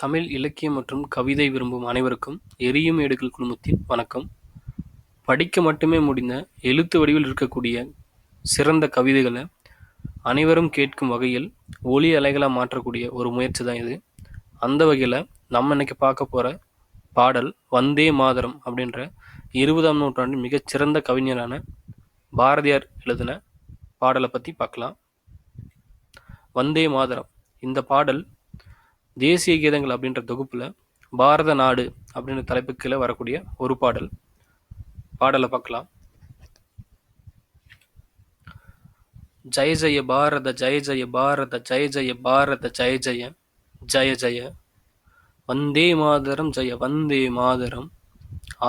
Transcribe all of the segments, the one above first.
தமிழ் இலக்கியம் மற்றும் கவிதை விரும்பும் அனைவருக்கும் எரியும் ஏடுகள் குழுமத்தின் வணக்கம். படிக்க மட்டுமே முடிந்த எழுத்து வடிவில் இருக்கக்கூடிய சிறந்த கவிதைகளை அனைவரும் கேட்கும் வகையில் ஒளி அலைகளாக மாற்றக்கூடிய ஒரு முயற்சி தான் இது. அந்த வகையில் நம்ம இன்னைக்கு பார்க்க போகிற பாடல் வந்தே மாதரம் அப்படின்ற இருபதாம் நூற்றாண்டின் மிகச்சிறந்த கவிஞரான பாரதியார் எழுதின பாடலை பற்றி பார்க்கலாம். வந்தே மாதரம் இந்த பாடல் தேசிய கீதங்கள் அப்படின்ற தொகுப்பில் பாரத நாடு அப்படின்ற தலைப்பு வரக்கூடிய ஒரு பாடல். பாடலை பார்க்கலாம். ஜெய ஜெய பாரத ஜெய ஜெய பாரத ஜெய ஜெய பாரத ஜெய ஜெய ஜெய ஜெய. வந்தே மாதரம் ஜெய வந்தே மாதரம்.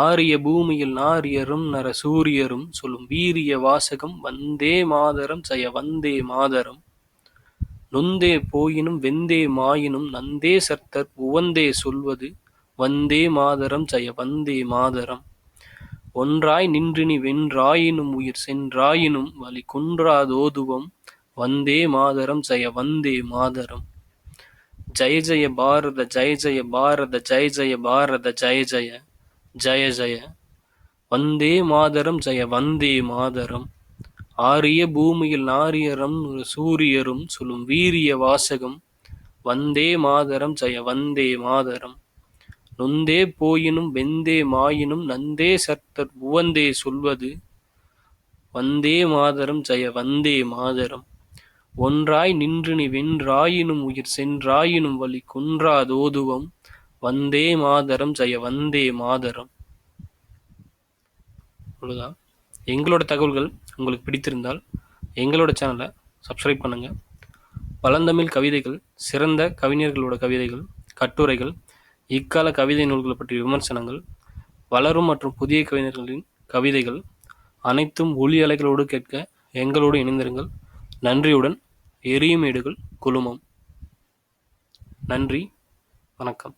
ஆரிய பூமியில் நாரியரும் நர சூரியரும் சொல்லும் வீரிய வாசகம் வந்தே மாதரம் ஜெய வந்தே மாதரம். நொந்தே போயினும் வெந்தே மாயினும் நந்தே சர்த்தர் உவந்தே சொல்வது வந்தே மாதரம் ஜய வந்தே மாதரம். ஒன்றாய் நின்றினி வென்றாயினும் உயிர் சென்றாயினும் வலி குன்றாதோதுவம் வந்தே மாதரம் ஜய வந்தே மாதரம். ஜய ஜெய பாரத ஜய ஜெய பாரத ஜய ஜெய பாரத ஜய ஜெய ஜெய ஜெய. வந்தே மாதரம் ஜெய வந்தே மாதரம். ஆரிய பூமியில் நாரியரும் சூரியரும் சொல்லும் வீரிய வாசகம் வந்தே மாதரம் ஜெய வந்தே மாதரம். நொந்தே போயினும் வெந்தே மாயினும் நந்தே சர்த்தர் உவந்தே சொல்வது வந்தே மாதரம் ஜெய வந்தே மாதரம். ஒன்றாய் நின்று நீ வென்றாயினும் உயிர் சென்றாயினும் வழி குன்றாதோதுவம் வந்தே மாதரம் ஜெய வந்தே மாதரம். அவ்வளோதான் எங்களோட தகவல்கள் உங்களுக்கு பிடித்திருந்தால் எங்களோட சேனலை சப்ஸ்கிரைப் பண்ணுங்கள் பழந்தமிழ் கவிதைகள் சிறந்த கவிஞர்களோட கவிதைகள் கட்டுரைகள் இக்கால கவிதை நூல்களை பற்றிய விமர்சனங்கள் வளரும் மற்றும் புதிய கவிஞர்களின் கவிதைகள் அனைத்தும் ஒளி அலைகளோடு கேட்க எங்களோடு இணைந்திருங்கள். நன்றியுடன் எரியும் ஏடுகள் குழுமம். நன்றி வணக்கம்.